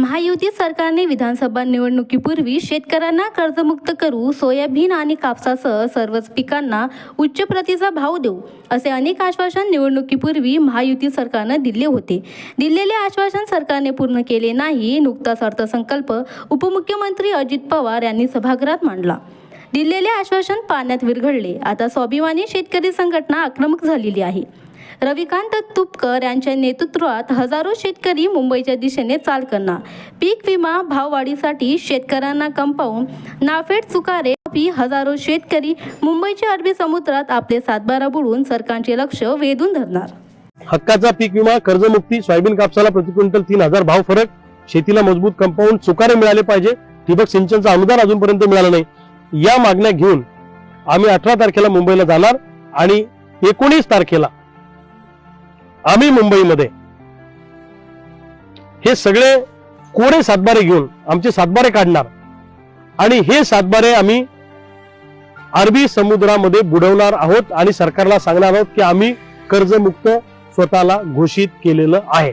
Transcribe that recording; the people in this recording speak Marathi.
महायुती सरकारने विधानसभा निवडणुकीपूर्वी शेतकऱ्यांना कर्जमुक्त करू सोयाबीन आणि कापसासह सर्वच पिकांना उच्च प्रतीचा भाव देऊ असे अनेक आश्वासन निवडणुकीपूर्वी महायुती सरकारनं दिले होते. दिलेले आश्वासन सरकारने पूर्ण केले नाही नुकताच अर्थसंकल्प उपमुख्यमंत्री अजित पवार यांनी सभागृहात मांडला. दिलेले आश्वासन पाण्यात विरघळले. आता स्वाभिमानी शेतकरी संघटना आक्रमक झालेली आहे. रविकांत तुपकर यांच्या नेतृत्वात हजारो शेतकरी मुंबईच्या दिशेने चाल करणार. पीक विमा भाववाढीसाठी शेतकऱ्यांना कंपाऊंड नाफेड चुकारे हजारो शेतकरी मुंबईच्या अरबी समुद्रात आपले सातबारा बुडून सरकारचे लक्ष वेधून धरणार. हक्काचा पीक विमा कर्जमुक्ती सोयाबीन कापसाला प्रति क्विंटल तीन हजार भाव फरक शेतीला मजबूत कंपाऊंड चुकारे मिळाले पाहिजे ठिबक सिंचनचं अनुदान अजूनपर्यंत मिळालं नाही. या मागण्या घेऊन आम्ही अठरा तारखेला मुंबईला जाणार आणि एकोणीस तारखेला आम्ही मुंबईमध्ये. हे सगळे कोरे सातबारे घेऊन आमचे सातबारे काढणार. आणि हे सातबारे आम्ही अरबी समुद्रामध्ये बुडवणार आहोत आणि सरकारला सांगणार आहोत की आम्ही कर्जमुक्त स्वतःला घोषित केलेलं आहे.